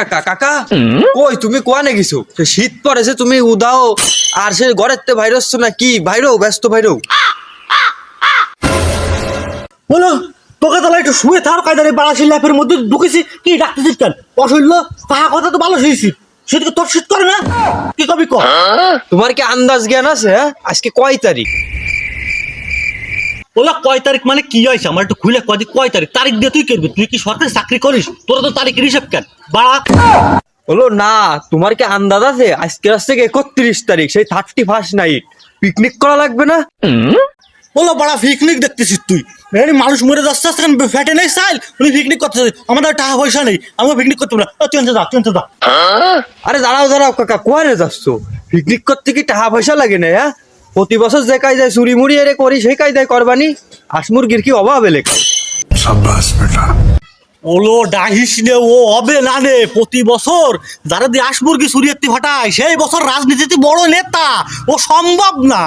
কাকা কাকা? কই তুমি কোয়ানে গেছো? শীত পড়েছে তুমি উদাও। আর সে ঘরের তে ভাইরস না কি ভাইরো ব্যস্ত ভাইরো বলো তোকে তাহলে একটু শুয়ে থার কায়দারে বাড়াশি ল্যাপের মধ্যে ঢুকেছি। কি ডাকতেছিস কেন? অশৈল্য তাহা কথা তো ভালো শুয়েছি সেদিকে তোর শীত করে না? কি কবি ক? তোমার কি আন্দাজ জ্ঞান আছে হ্যাঁ? আজকে কয় তারিখ? ওলা কয় তারিখ মানে কি হয়েছে? আমার একটু খুলে কয় কয় তারিখ? তারিখ দিয়ে তুই করবি? তুই কি সরকারি চাকরি করিস? তোরা তো তারিখের হিসাব কেন? বাড়া। বলো না তোমার কি আন্দাজ আছে? আজকে আসছে একত্রিশ তারিখ? সেই থার্টি ফার্স্ট নাইট পিকনিক করা লাগবে না? ওলা বাড়া পিকনিক দেখতেছিস তুই? এই মানুষ মরে যাচ্ছে সেখানে ফ্যাটে নেই সাইল? উনি পিকনিক করতেছে। আমাদের টাকা পয়সা নেই। আমরা পিকনিক করতে পারি না তুই যা তুই যা। আরে দাঁড়াও দাঁড়াও কাকা কোয়ারে যাচ্ছ? পিকনিক করতে কি টাকা পয়সা লাগে না হ্যাঁ? প্রতি বছর যে কায়দায় চুরি মুড়ি এরে করি সেই কায়দায় করবানি। হাঁস মুরগির কি অভাব এলে? ওলো ডাহিস নে ও হবে না নে। প্রতি বছর যারা দিয়ে হাঁস মুরগি চুরি একটি ফাটায় সেই বছর রাজনীতিতে বড় নেতা। ও সম্ভব না।